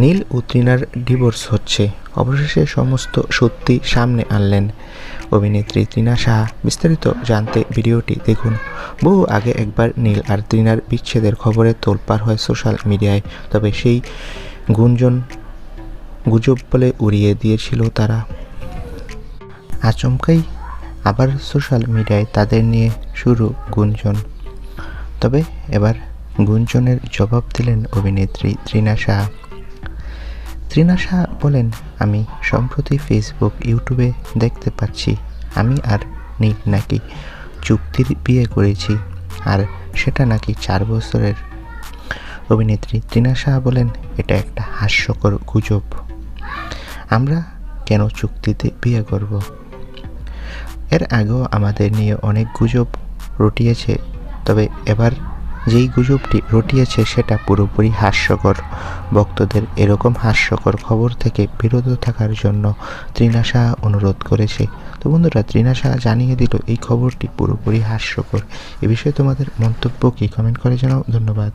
নীল ও তৃণার divorce হচ্ছে। অবশেষে সমস্ত সত্যি সামনে আনলেন। অভিনেত্রী তৃণা সাহা বিস্তারিত জানতে ভিডিওটি দেখুন। বহু আগে একবার নীল আর তৃণার বিচ্ছেদের খবরে তোলপাড় হয় সোশ্যাল মিডিয়ায়, তবে সেই গুঞ্জন গুজব বলে উড়িয়ে দিয়েছিল তারা। আচমকাই আবার সোশ্যাল মিডিয়ায় তাদের নিয়ে শুরু গুঞ্জন। তবে এবার গুঞ্জনের জবাব দিলেন অভিনেত্রী তৃণা শাহ শাহ বলেন, আমি সম্প্রতি ফেসবুক ইউটিউবে দেখতে পাচ্ছি। আমি আর নীল নাকি? চুক্তির বিয়ে করেছি। আর সেটা নাকি চার বছরের। অভিনেত্রী তৃণা শাহ বলেন, এটা একটা হাস্যকর গুজব। আমরা কেন চুক্তিতে বিয়ে করব? এর আগেও আমাদের নিয়ে অনেক গুজব রটিয়েছে, তবে এবার যেই গুজবটি রটিয়েছে সেটা পুরোপুরি হাস্যকর। ভক্তদের এরকম হাস্যকর খবর থেকে বিরত থাকার জন্য তৃণাশা অনুরোধ করেছে। তো বন্ধুরা তৃণাশা জানিয়ে দিল, এই খবরটি পুরোপুরি হাস্যকর। এ বিষয়ে তোমাদের মন্তব্য কি? কমেন্ট করে জানাও। ধন্যবাদ।